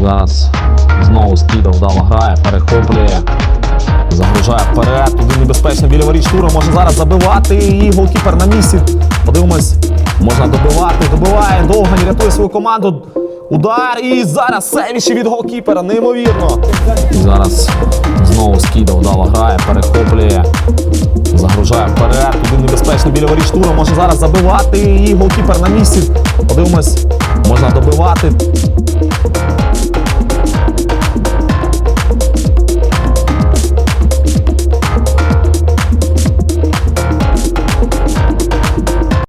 Зараз знову Скіда вдало грає, перехоплює. Загружає вперед. Туди небезпечно біля воріт штура. Може зараз забивати. І голкіпер на місці. Подивимось. Можна добивати. Добиває. Довгань рятує свою команду. Удар. І зараз севіші від голкіпера. Неймовірно. Зараз знову Скіда вдало грає, перехоплює. Загружає вперед. Туди небезпечно біля воріштура. Може зараз забивати. І голкіпер на місці. Подивимось. Можна добивати.